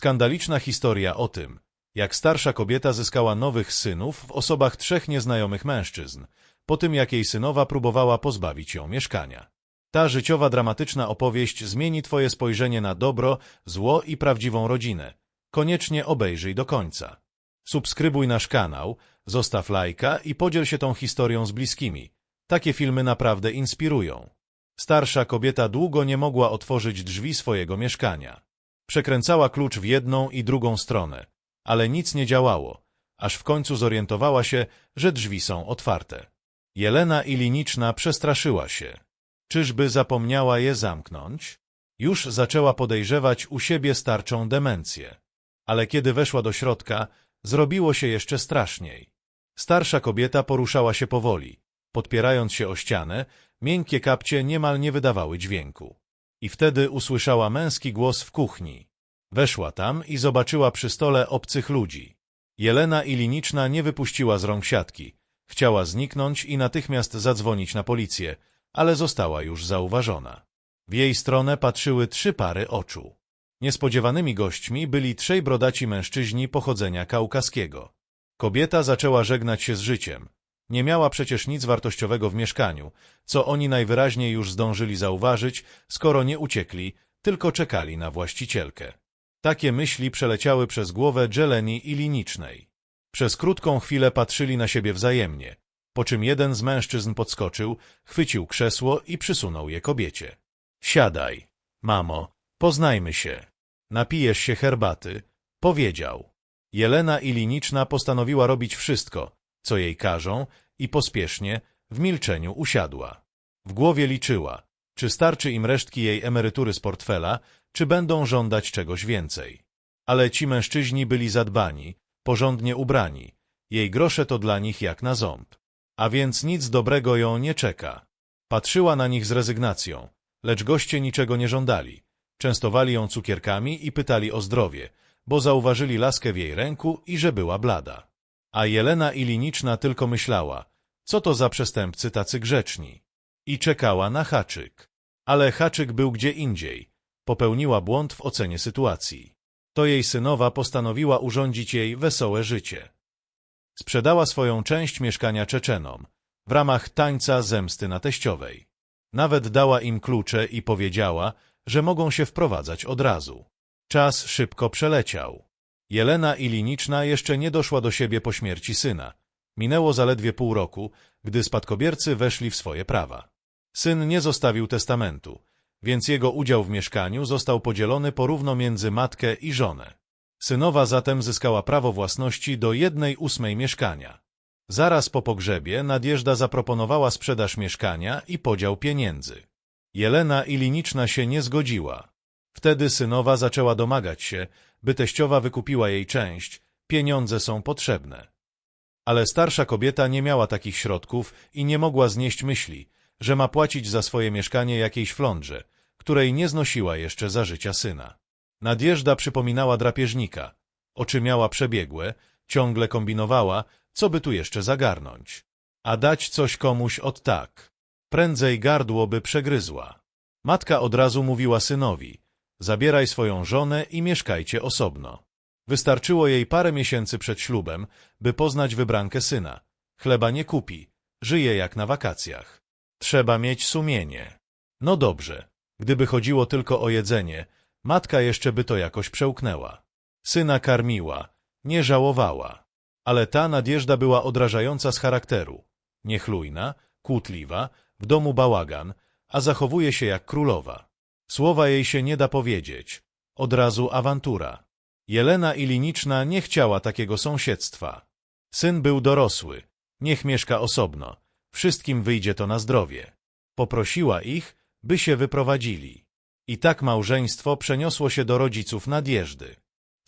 Skandaliczna historia o tym, jak starsza kobieta zyskała nowych synów w osobach trzech nieznajomych mężczyzn, po tym jak jej synowa próbowała pozbawić ją mieszkania. Ta życiowa, dramatyczna opowieść zmieni Twoje spojrzenie na dobro, zło i prawdziwą rodzinę. Koniecznie obejrzyj do końca. Subskrybuj nasz kanał, zostaw lajka i podziel się tą historią z bliskimi. Takie filmy naprawdę inspirują. Starsza kobieta długo nie mogła otworzyć drzwi swojego mieszkania. Przekręcała klucz w jedną i drugą stronę, ale nic nie działało, aż w końcu zorientowała się, że drzwi są otwarte. Jelena Iliniczna przestraszyła się. Czyżby zapomniała je zamknąć? Już zaczęła podejrzewać u siebie starczą demencję. Ale kiedy weszła do środka, zrobiło się jeszcze straszniej. Starsza kobieta poruszała się powoli. Podpierając się o ścianę, miękkie kapcie niemal nie wydawały dźwięku. I wtedy usłyszała męski głos w kuchni. Weszła tam i zobaczyła przy stole obcych ludzi. Jelena Iliniczna nie wypuściła z rąk siatki. Chciała zniknąć i natychmiast zadzwonić na policję, ale została już zauważona. W jej stronę patrzyły trzy pary oczu. Niespodziewanymi gośćmi byli trzej brodaci mężczyźni pochodzenia kaukaskiego. Kobieta zaczęła żegnać się z życiem. Nie miała przecież nic wartościowego w mieszkaniu, co oni najwyraźniej już zdążyli zauważyć, skoro nie uciekli, tylko czekali na właścicielkę. Takie myśli przeleciały przez głowę Jeleni i Linicznej. Przez krótką chwilę patrzyli na siebie wzajemnie, po czym jeden z mężczyzn podskoczył, chwycił krzesło i przysunął je kobiecie. Siadaj, mamo, poznajmy się. Napijesz się herbaty, powiedział. Jelena Iliniczna postanowiła robić wszystko, co jej każą i pospiesznie, w milczeniu usiadła. W głowie liczyła, czy starczy im resztki jej emerytury z portfela, czy będą żądać czegoś więcej. Ale ci mężczyźni byli zadbani, porządnie ubrani, jej grosze to dla nich jak na ząb. A więc nic dobrego ją nie czeka. Patrzyła na nich z rezygnacją, lecz goście niczego nie żądali. Częstowali ją cukierkami i pytali o zdrowie, bo zauważyli laskę w jej ręku i że była blada. A Jelena Iliniczna tylko myślała, co to za przestępcy tacy grzeczni. I czekała na haczyk. Ale haczyk był gdzie indziej. Popełniła błąd w ocenie sytuacji. To jej synowa postanowiła urządzić jej wesołe życie. Sprzedała swoją część mieszkania Czeczenom w ramach tańca zemsty na teściowej. Nawet dała im klucze i powiedziała, że mogą się wprowadzać od razu. Czas szybko przeleciał. Jelena Iliniczna jeszcze nie doszła do siebie po śmierci syna. Minęło zaledwie pół roku, gdy spadkobiercy weszli w swoje prawa. Syn nie zostawił testamentu, więc jego udział w mieszkaniu został podzielony porówno między matkę i żonę. Synowa zatem zyskała prawo własności do jednej ósmej mieszkania. Zaraz po pogrzebie Nadjeżda zaproponowała sprzedaż mieszkania i podział pieniędzy. Jelena Iliniczna się nie zgodziła. Wtedy synowa zaczęła domagać się, by teściowa wykupiła jej część, pieniądze są potrzebne. Ale starsza kobieta nie miała takich środków i nie mogła znieść myśli, że ma płacić za swoje mieszkanie jakiejś flądrze, której nie znosiła jeszcze za życia syna. Nadjeżda przypominała drapieżnika. Oczy miała przebiegłe, ciągle kombinowała, co by tu jeszcze zagarnąć. A dać coś komuś od tak. Prędzej gardło by przegryzła. Matka od razu mówiła synowi, zabieraj swoją żonę i mieszkajcie osobno. Wystarczyło jej parę miesięcy przed ślubem, by poznać wybrankę syna. Chleba nie kupi, żyje jak na wakacjach. Trzeba mieć sumienie. No dobrze, gdyby chodziło tylko o jedzenie, matka jeszcze by to jakoś przełknęła. Syna karmiła, nie żałowała. Ale ta nadjeżda była odrażająca z charakteru. Niechlujna, kłótliwa, w domu bałagan, a zachowuje się jak królowa. Słowa jej się nie da powiedzieć. Od razu awantura. Jelena Iliniczna nie chciała takiego sąsiedztwa. Syn był dorosły. Niech mieszka osobno. Wszystkim wyjdzie to na zdrowie. Poprosiła ich, by się wyprowadzili. I tak małżeństwo przeniosło się do rodziców nadjeżdy.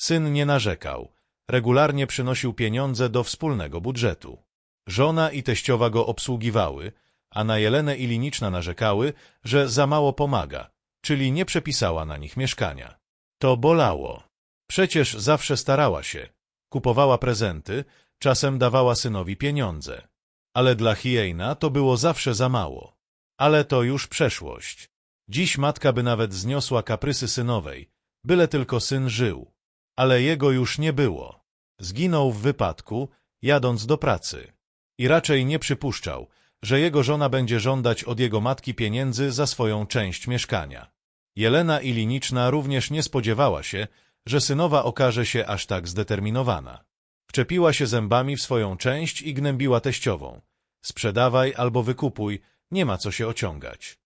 Syn nie narzekał. Regularnie przynosił pieniądze do wspólnego budżetu. Żona i teściowa go obsługiwały, a na Jelenę Iliniczna narzekały, że za mało pomaga, czyli nie przepisała na nich mieszkania. To bolało. Przecież zawsze starała się. Kupowała prezenty, czasem dawała synowi pieniądze. Ale dla Hiejna to było zawsze za mało. Ale to już przeszłość. Dziś matka by nawet zniosła kaprysy synowej, byle tylko syn żył. Ale jego już nie było. Zginął w wypadku, jadąc do pracy. I raczej nie przypuszczał, że jego żona będzie żądać od jego matki pieniędzy za swoją część mieszkania. Jelena Iliniczna również nie spodziewała się, że synowa okaże się aż tak zdeterminowana. Wczepiła się zębami w swoją część i gnębiła teściową. Sprzedawaj albo wykupuj, nie ma co się ociągać.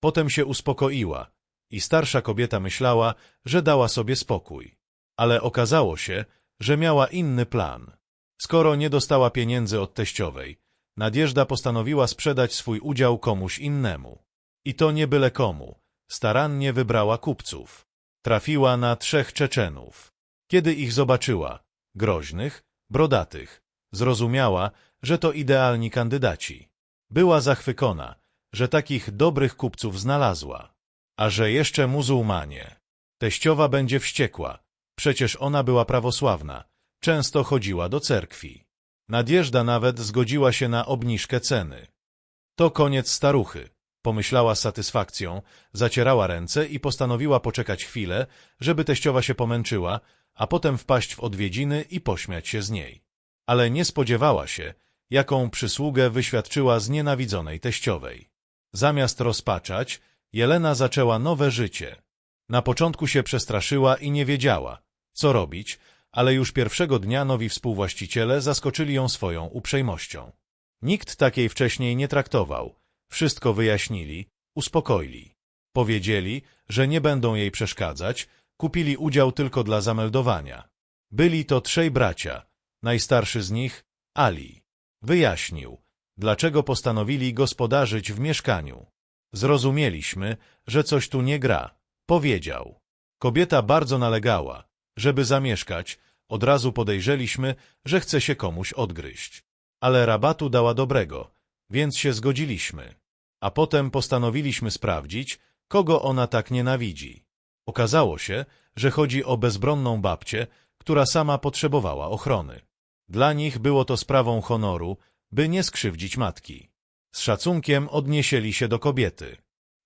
Potem się uspokoiła i starsza kobieta myślała, że dała sobie spokój. Ale okazało się, że miała inny plan. Skoro nie dostała pieniędzy od teściowej, Nadjeżda postanowiła sprzedać swój udział komuś innemu. I to nie byle komu. Starannie wybrała kupców. Trafiła na trzech Czeczenów. Kiedy ich zobaczyła, groźnych, brodatych, zrozumiała, że to idealni kandydaci. Była zachwycona, że takich dobrych kupców znalazła. A że jeszcze muzułmanie. Teściowa będzie wściekła. Przecież ona była prawosławna. Często chodziła do cerkwi. Nadjeżda nawet zgodziła się na obniżkę ceny. To koniec staruchy, pomyślała z satysfakcją, zacierała ręce i postanowiła poczekać chwilę, żeby teściowa się pomęczyła, a potem wpaść w odwiedziny i pośmiać się z niej. Ale nie spodziewała się, jaką przysługę wyświadczyła znienawidzonej teściowej. Zamiast rozpaczać, Jelena zaczęła nowe życie. Na początku się przestraszyła i nie wiedziała, co robić, ale już pierwszego dnia nowi współwłaściciele zaskoczyli ją swoją uprzejmością. Nikt takiej wcześniej nie traktował. Wszystko wyjaśnili, uspokoili. Powiedzieli, że nie będą jej przeszkadzać, kupili udział tylko dla zameldowania. Byli to trzej bracia, najstarszy z nich, Ali. Wyjaśnił, dlaczego postanowili gospodarzyć w mieszkaniu. Zrozumieliśmy, że coś tu nie gra, powiedział. Kobieta bardzo nalegała, żeby zamieszkać, od razu podejrzeliśmy, że chce się komuś odgryźć. Ale rabatu dała dobrego, więc się zgodziliśmy. A potem postanowiliśmy sprawdzić, kogo ona tak nienawidzi. Okazało się, że chodzi o bezbronną babcię, która sama potrzebowała ochrony. Dla nich było to sprawą honoru, by nie skrzywdzić matki. Z szacunkiem odnieśli się do kobiety.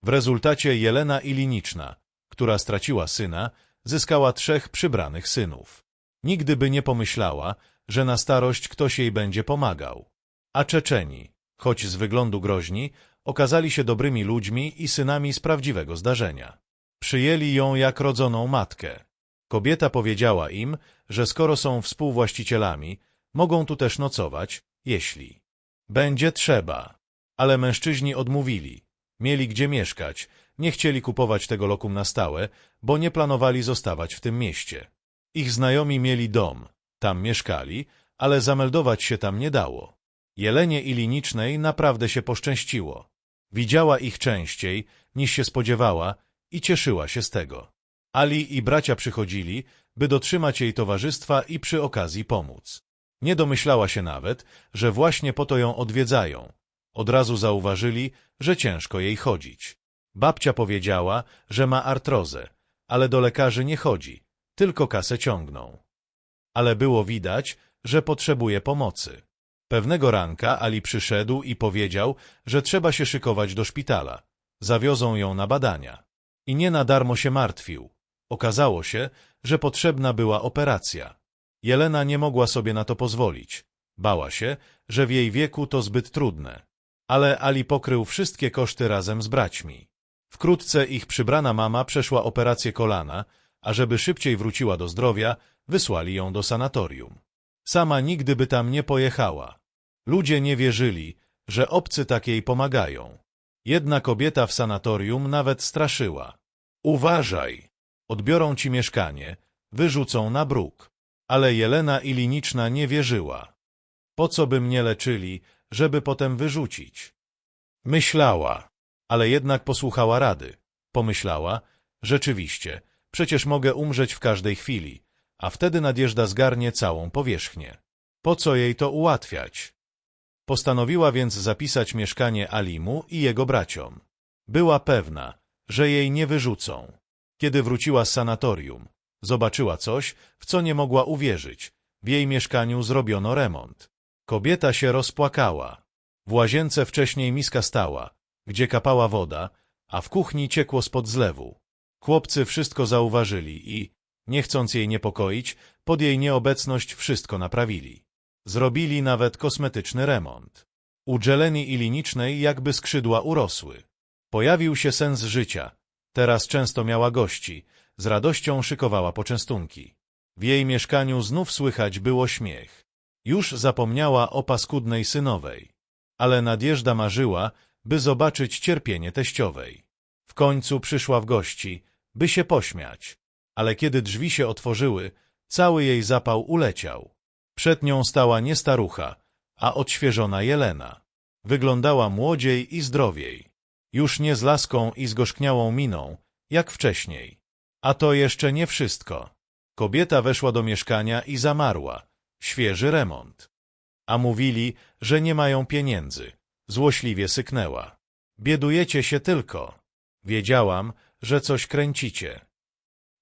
W rezultacie Jelena Iliniczna, która straciła syna, zyskała trzech przybranych synów. Nigdy by nie pomyślała, że na starość ktoś jej będzie pomagał. A Czeczeni, choć z wyglądu groźni, okazali się dobrymi ludźmi i synami z prawdziwego zdarzenia. Przyjęli ją jak rodzoną matkę. Kobieta powiedziała im, że skoro są współwłaścicielami, mogą tu też nocować, jeśli będzie trzeba. Ale mężczyźni odmówili. Mieli gdzie mieszkać, nie chcieli kupować tego lokum na stałe, bo nie planowali zostawać w tym mieście. Ich znajomi mieli dom, tam mieszkali, ale zameldować się tam nie dało. Jelenie Ilinicznej naprawdę się poszczęściło. Widziała ich częściej, niż się spodziewała i cieszyła się z tego. Ali i bracia przychodzili, by dotrzymać jej towarzystwa i przy okazji pomóc. Nie domyślała się nawet, że właśnie po to ją odwiedzają. Od razu zauważyli, że ciężko jej chodzić. Babcia powiedziała, że ma artrozę, ale do lekarzy nie chodzi, tylko kasę ciągną. Ale było widać, że potrzebuje pomocy. Pewnego ranka Ali przyszedł i powiedział, że trzeba się szykować do szpitala. Zawiozą ją na badania. I nie na darmo się martwił. Okazało się, że potrzebna była operacja. Jelena nie mogła sobie na to pozwolić. Bała się, że w jej wieku to zbyt trudne. Ale Ali pokrył wszystkie koszty razem z braćmi. Wkrótce ich przybrana mama przeszła operację kolana, a żeby szybciej wróciła do zdrowia, wysłali ją do sanatorium. Sama nigdy by tam nie pojechała. Ludzie nie wierzyli, że obcy takiej pomagają. Jedna kobieta w sanatorium nawet straszyła. Uważaj! Odbiorą ci mieszkanie, wyrzucą na bruk. Ale Jelena Iliniczna nie wierzyła. Po co by mnie leczyli, żeby potem wyrzucić? Myślała ale jednak posłuchała rady. Pomyślała, rzeczywiście, przecież mogę umrzeć w każdej chwili, a wtedy nadjeżdża zgarnie całą powierzchnię. Po co jej to ułatwiać? Postanowiła więc zapisać mieszkanie Alimu i jego braciom. Była pewna, że jej nie wyrzucą. Kiedy wróciła z sanatorium, zobaczyła coś, w co nie mogła uwierzyć. W jej mieszkaniu zrobiono remont. Kobieta się rozpłakała. W łazience wcześniej miska stała, gdzie kapała woda, a w kuchni ciekło spod zlewu. Chłopcy wszystko zauważyli i Nie chcąc jej niepokoić, pod jej nieobecność wszystko naprawili. Zrobili nawet kosmetyczny remont. U Dżeleni Ilinicznej jakby skrzydła urosły. Pojawił się sens życia. Teraz często miała gości. Z radością szykowała poczęstunki. W jej mieszkaniu znów słychać było śmiech. Już zapomniała o paskudnej synowej. Ale nadjeżda marzyła, by zobaczyć cierpienie teściowej. W końcu przyszła w gości, by się pośmiać. Ale kiedy drzwi się otworzyły, cały jej zapał uleciał. Przed nią stała nie starucha, a odświeżona Jelena. Wyglądała młodziej i zdrowiej. Już nie z laską i zgorzkniałą miną, jak wcześniej. A to jeszcze nie wszystko. Kobieta weszła do mieszkania i zamarła. Świeży remont. A mówili, że nie mają pieniędzy. Złośliwie syknęła. Biedujecie się tylko. Wiedziałam, że coś kręcicie.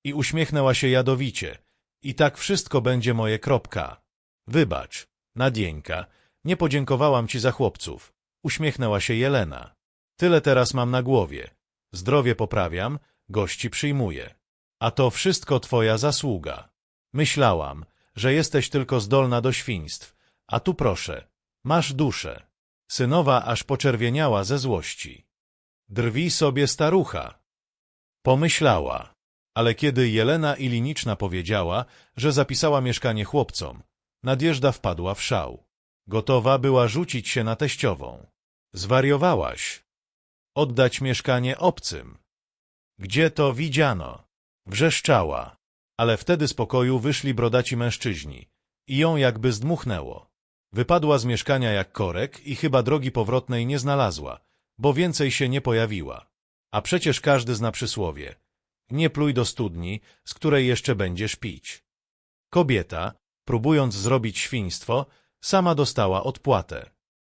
I uśmiechnęła się jadowicie. I tak wszystko będzie moje kropka. Wybacz, Nadieńka, nie podziękowałam ci za chłopców. Uśmiechnęła się Jelena. Tyle teraz mam na głowie. Zdrowie poprawiam, gości przyjmuję. A to wszystko twoja zasługa. Myślałam, że jesteś tylko zdolna do świństw, a tu proszę, masz duszę. Synowa aż poczerwieniała ze złości. Drwi sobie starucha. Pomyślała. Ale kiedy Jelena Iliniczna powiedziała, że zapisała mieszkanie chłopcom, Nadjeżda wpadła w szał. Gotowa była rzucić się na teściową. Zwariowałaś. Oddać mieszkanie obcym. Gdzie to widziano? Wrzeszczała. Ale wtedy z pokoju wyszli brodaci mężczyźni i ją jakby zdmuchnęło. Wypadła z mieszkania jak korek i chyba drogi powrotnej nie znalazła, bo więcej się nie pojawiła. A przecież każdy zna przysłowie. Nie pluj do studni, z której jeszcze będziesz pić. Kobieta, próbując zrobić świństwo, sama dostała odpłatę.